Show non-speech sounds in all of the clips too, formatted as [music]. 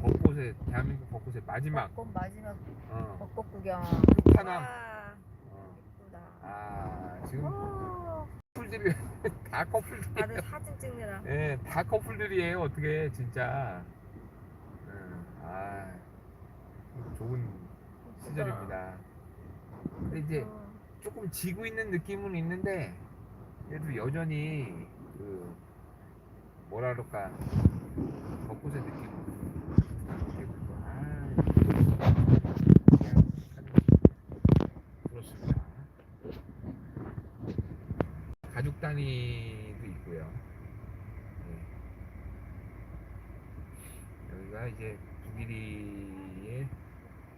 벚꽃의 대한민국 벚꽃의 마지막 벚꽃 마지막 어, 벚꽃 구경. 끝판왕. 와, 어. 예쁘다. 아 지금 어, 커플들이 [laughs] 다 커플들이 다들 사진 찍느라. 예, 다 커플들이에요 어떻게 진짜 음, 아 좋은 시절입니다 근데 이제 어, 조금 지고 있는 느낌은 있는데 그래도 여전히 그 뭐라 그럴까 벚꽃의 느낌 아, 그냥 참 그렇습니다 가족 단위도 있고요 네. 여기가 이제 북일이의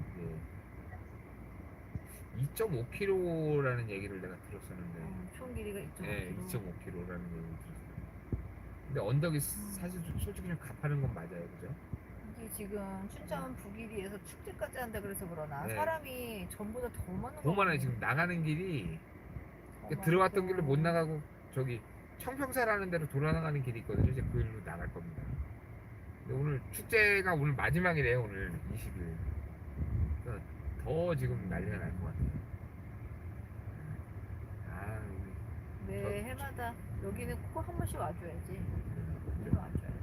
이제 2.5km라는 얘기를 내가 들었었는데 어, 총 길이가 2.5km. 네, 2.5km라는 얘기를 들었어요. 근데 언덕이 사실 좀- 솔직히 좀 가파른 건 맞아요, 그죠? 이게 지금 춘천 북일이에서 축제까지 한다 그래서 그러나 네. 사람이 전보다 더 많은 더것 많아요. 지금 나가는 길이 더 이렇게 들어왔던. 길로 못 나가고 저기 청평사라는 데로 돌아나가는 길이 있거든요. 이제 그 길로 나갈 겁니다. 근데 오늘 축제가 오늘 마지막이래요. 오늘 20일. 그러니까 더 지금 난리가 날 것 같아요. 아, 우리 매 해마다 여기는 꼭 한 번씩 와줘야지. 여기는 와줘야 돼.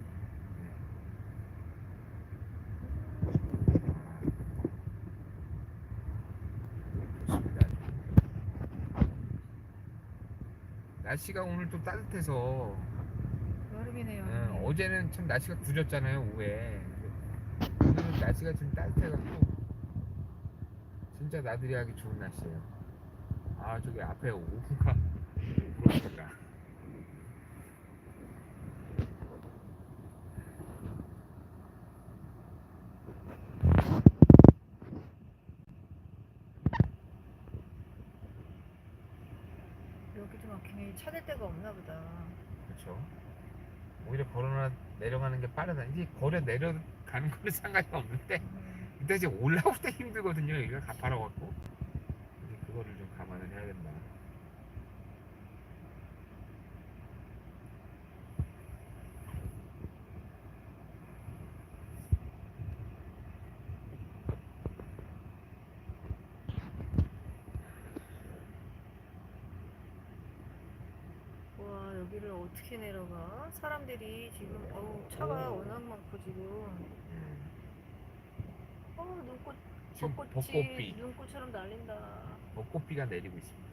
좋습니다. 날씨가 오늘 좀 따뜻해서 여름이네요. 예, 여름이. 어제는 참 날씨가 굳었잖아요 오후에 오늘은 날씨가 지금 따뜻해가지고 진짜 나들이 하기 좋은 날씨예요 아 저기 앞에 오후가 부럽습니다 여기도 막히네. 차댈 데가 없나 보다. 그렇죠. 오히려 걸어 내려가는 게 빠르다. 이제 걸어 내려가는 거는 [laughs] 상관이 없는데 음, 일단 이제 올라올 때 힘들거든요. 여기가 가파라 갖고. 이제 그거를 좀 감안을 해야 된다 와 여기를 어떻게 내려가? 사람들이 지금 어우 차가 오. 워낙 많고 지금 음. 어 눈꽃 지금 벚꽃이 벚꽃비 눈꽃처럼 날린다. 벚꽃비가 내리고 있습니다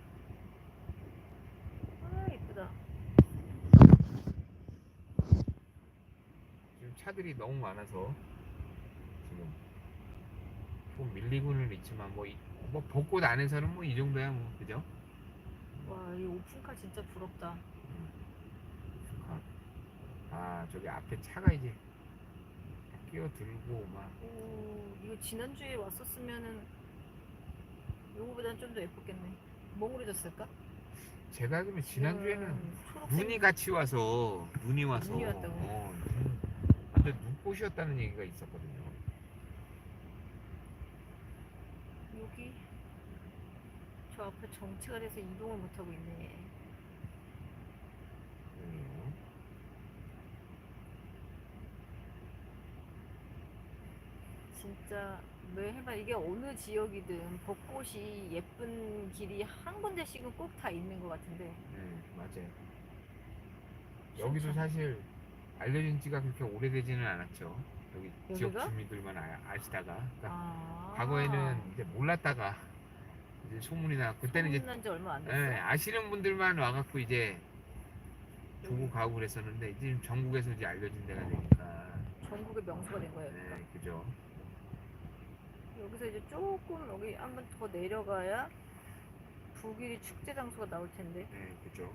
아 이쁘다. 지금 차들이 너무 많아서 지금 좀 밀리고는 있지만 뭐, 이- 뭐 벚꽃 안에서는 뭐 이 정도야 뭐 그죠? 와 이 오픈카 진짜 부럽다. 아, 아 저기 앞에 차가 이제 끼어들고 막 오 이거 지난주에 왔었으면은 요거보다는 좀더 예뻤겠네. 몽우려졌을까? 제가 알기로는 지난주에는 음, 초록색 눈이 같이 와서 눈이 와서 눈이 왔다고? 어, 눈, 완전 눈꽃이었다는 얘기가 있었거든요. 여기 저 앞에 정체가 돼서 이동을 못 하고 있네. 그러네요. 진짜 매 해마 이게 어느 지역이든 벚꽃이 예쁜 길이 한 군데씩은 꼭 다 있는 것 같은데. 네, 맞아요. 여기도 사실 알려진 지가 그렇게 오래되지는 않았죠. 여기 지역 여기가? 주민들만 아, 아시다가 그러니까 아. 과거에는 이제 몰랐다가 이제 소문이 나 그때는 이제 난지 얼마 안 됐어. 예, 아시는 분들만 와갖고 이제 보고 가고 그랬었는데 이제 전국에서 이제 알려진 데가 되니까 전국의 명소가 된 거예요. 네, 그죠. 여기서 이제 조금 여기 한번 더 내려가야 북일이 축제 장소가 나올 텐데. 네, 그죠.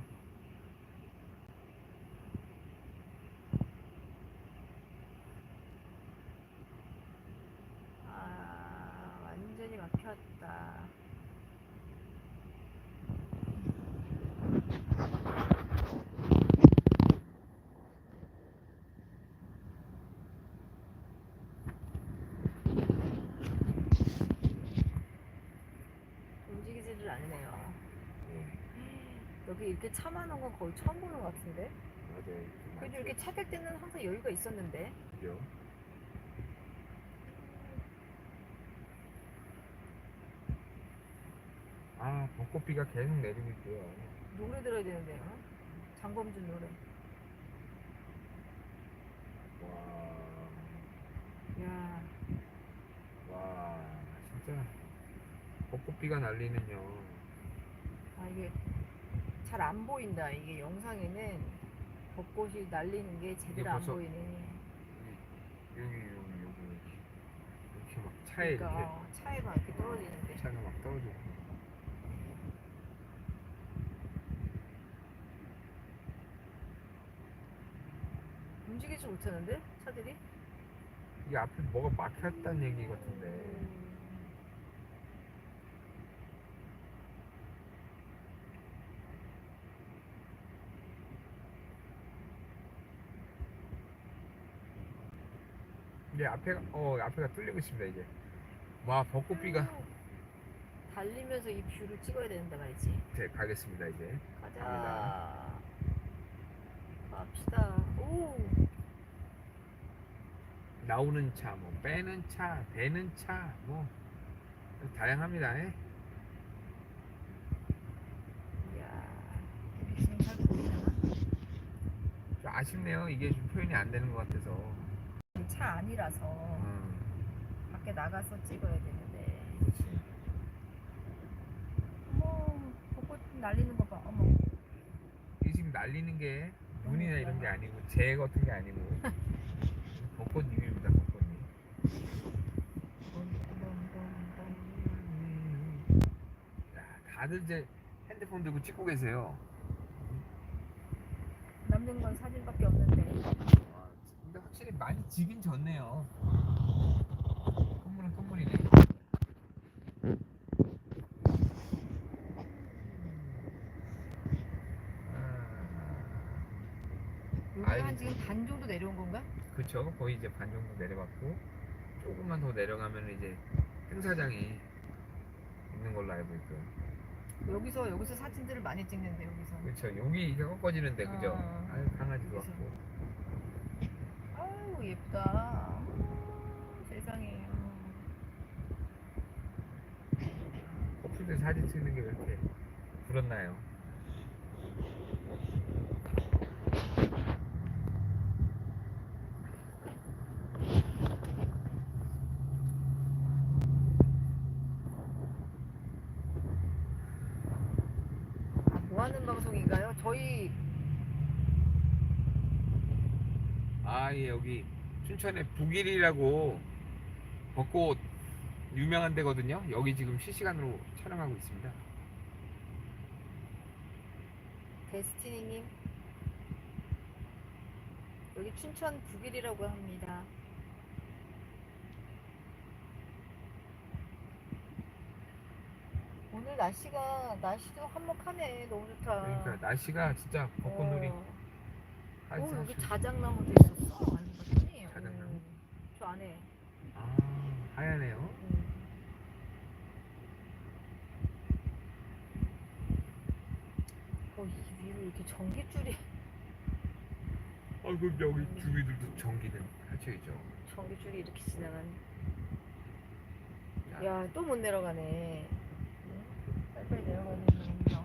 아 완전히 막혔다. 이렇게 차 많은 건 거의 처음 보는 것 같은데. 맞아요. 그래도 이렇게 차댈 때는 항상 여유가 있었는데. 그죠? 아, 벚꽃비가 계속 내리고 있고요. 노래 들어야 되는데요. 장범준 노래. 와. 야. 와, 진짜 벚꽃비가 날리는요. 아, 이게 잘 안 보인다. 이게 영상에는 벚꽃이 날리는 게 제대로 안 벌써- 보이네. 여기 여기 여기 이렇게 막 차에 그러니까 어, 차에 막 이렇게 떨어지는데. 이렇게 차가 막 떨어지고. 움직이지 못하는데 차들이? 이 앞에 뭐가 막혔다는 얘기 같은데. 이제 앞에가 어 앞에가 뚫리고 있습니다 이제. 와 벚꽃비가 음. 달리면서 이 뷰를 찍어야 되는데 말이지 네, 가겠습니다 이제. 가자 갑니다. 갑시다 오 나오는 차, 뭐 빼는 차, 대는 차, 뭐 다양합니다. 예. 이야 지금 잘 보이나 좀 아쉽네요. 이게 좀 표현이 안 되는 것 같아서. 차 아니라서 음, 밖에 나가서 찍어야 되는데 그렇지. 어머 벚꽃 날리는 거봐 어머 이게 지금 날리는 게 눈이나 이런 게 아니고 재 같은 게 아니고 [laughs] 벚꽃잎입니다. 벚꽃잎. 야, 다들 이제 핸드폰 들고 찍고 계세요. 남는 건 사진밖에 없는데 확실히 많이 지긴 졌네요. 건물은 건물이네. 여기 아이고. 한 지금 반 정도 내려온 건가? 그쵸 거의 이제 반 정도 내려갔고 조금만 더 내려가면 이제 행사장이 있는 걸로 알고 있고요. 여기서 여기서 사진들을 많이 찍는데 여기서 그렇죠 여기 이게 꺾어지는데 그죠? 어. 아유 강아지도 여기서. 왔고 예쁘다 음, 세상에 커플들 사진 찍는 게왜 이렇게 부럽나요? 아, 뭐 하는 방송인가요? 저희 아 예 여기 춘천에 북일이라고 벚꽃 유명한 데거든요. 여기 지금 실시간으로 촬영하고 있습니다. 데스티니님 여기 춘천 북일이라고 합니다. 오늘 날씨가 날씨도 한몫하네 너무 좋다. 그러니까 날씨가 진짜 벚꽃놀이 어. 할오수 여기 자작나무도 있었어. 아니 봤더니. 자작나무? 오, 저 안에. 아 하얀해요. 음. 어, 이 위로 이렇게 전기줄이 아이고 여기 주위들도 전기는 닫혀 있죠. 전기줄이 이렇게 지나가네. 야, 또 못 내려가네. 응? 빨리빨리 내려가야 되는데. 자,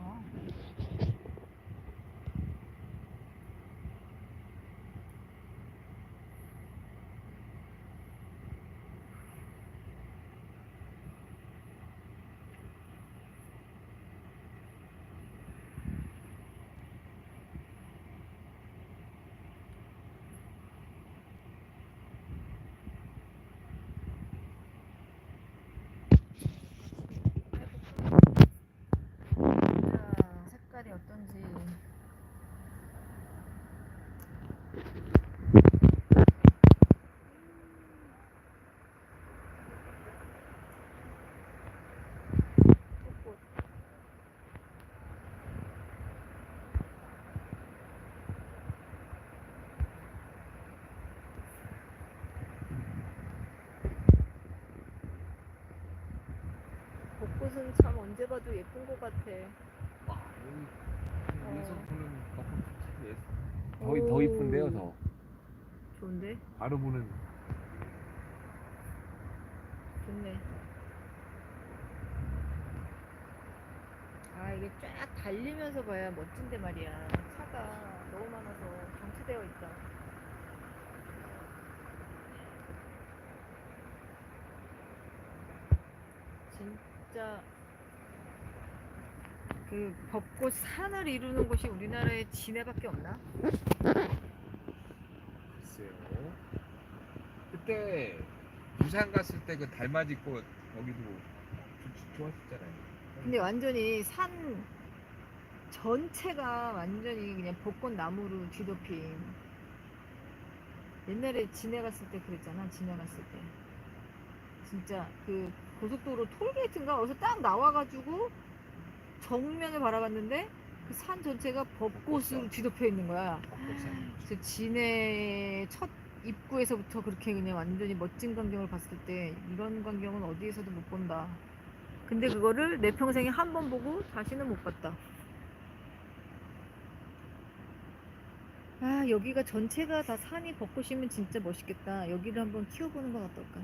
색깔이 어떤지. 꽃. 벚꽃은 참 언제 봐도 예쁜 것 같아. 벚꽃 참 예. 더- 더 이쁜데요, 더. 좋은데? 바로 보는 좋네. 이렇게 쫙 달리면서 봐야 멋진데 말이야. 차가 너무 많아서 방치되어 있다. 진짜 그 벚꽃 산을 이루는 곳이 우리나라에 진해밖에 없나? 글쎄요. 그때 부산 갔을 때 그 달맞이 꽃 거기도 좋- 좋았었잖아요. 근데 완전히 산 전체가 완전히 그냥 벚꽃 나무로 뒤덮인 옛날에 진해 갔을 때 그랬잖아 진해 갔을 때 진짜 그 고속도로 톨게이트인가 어디서 딱 나와가지고 정면을 바라봤는데 그 산 전체가 벚꽃으로 뒤덮여 있는 거야. 그래서 진해 첫 입구에서부터 그렇게 그냥 완전히 멋진 광경을 봤을 때 이런 광경은 어디에서도 못 본다. 근데 그거를 내 평생에 한 번 보고 다시는 못 봤다. 아 여기가 전체가 다 산이 벚꽃이면 진짜 멋있겠다. 여기를 한번 키워보는 건 어떨까?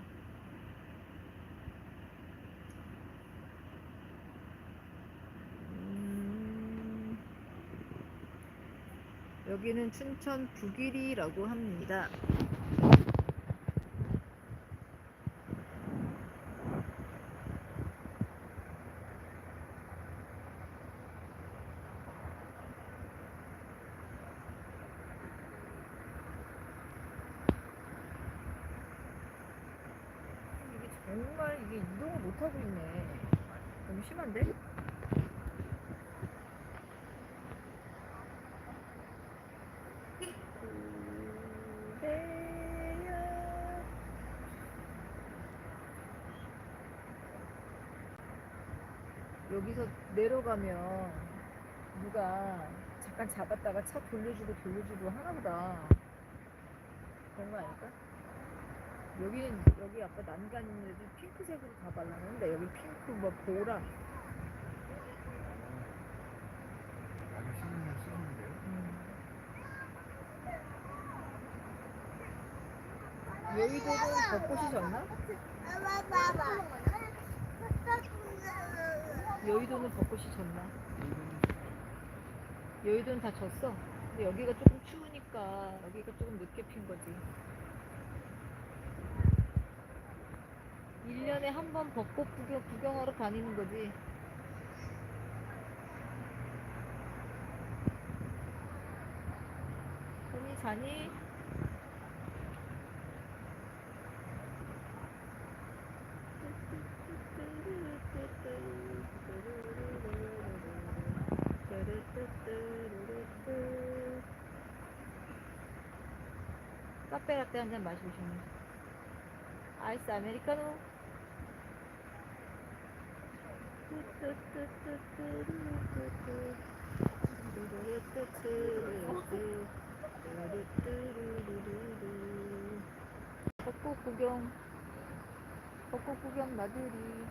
여기는 춘천 북일이라고 합니다. 정말 이게 이동을 못 하고 있네. 너무 심한데? 그대여. 여기서 내려가면 누가 잠깐 잡았다가 차 돌려주고 돌려주고 하나보다 그런 거 아닐까? 여기는 여기 아까 난간 있는 애들 핑크색으로 다 발랐는데 여기 핑크 뭐 보라 아주 신경 쓰는데요. 음. 여의도는 벚꽃이 졌나? 여의도는 벚꽃이 졌나? 여의도는 다 졌어. 근데 여기가 조금 추우니까 여기가 조금 늦게 핀 거지. 1년에 한 번 벚꽃 구경, 구경하러 다니는 거지. 손이 자니? 카페 라떼 한 잔 마시고 싶네. 아이스 아메리카노. 벚꽃 구경 벚꽃 구경 나들이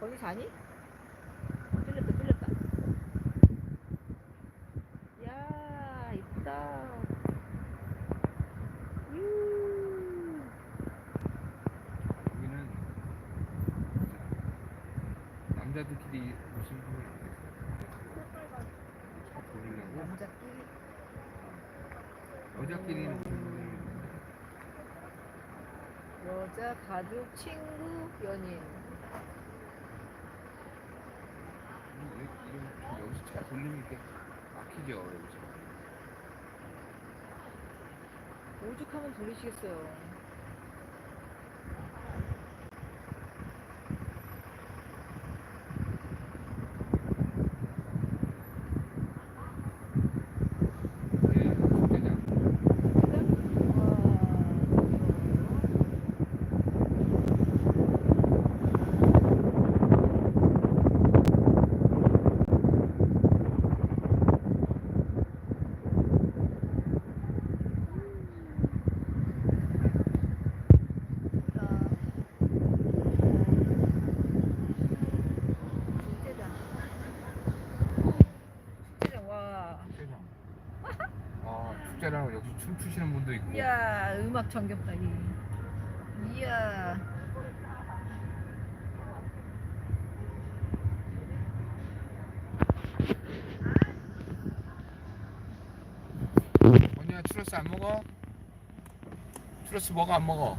거기 자니? 어, 뚫렸다 뚫렸다 야 이쁘다 유 여기는 남자들끼리 무슨. 차 돌리려고 남자끼리? 여자끼리는 무슨 분을 여자 가족 친구 연인. 이런 여기서 차 돌리면 이렇게 막히죠 여기서. 오죽하면 돌리시겠어요 네, 축제장. 와. 축제장. 아 축제랑 역시 춤추시는 분도 있고. 이야 음악 정겹다 이. 이야. 언니야 추러스 안 먹어? 추러스 먹어 안 먹어?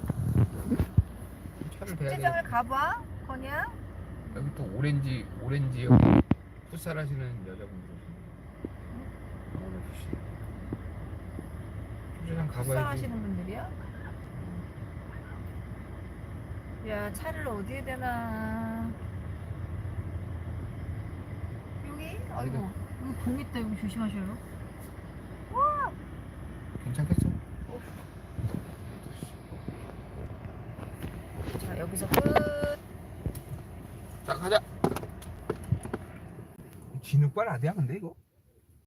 차를 대야 돼. 축제장을 가봐, 거냐? 여기 또 오렌지 오렌지 풋살 하시는 여자분들 오시네. 축제장 가봐야지. 식사하시는 분들이야? 야, 차를 어디에 대나? 여기? 아이고, 여기 봉 있다. 여기 조심하셔요. 괜찮겠어? 자, 여기서 끝. 자 가자. 진흙발 아니야 근데 이거?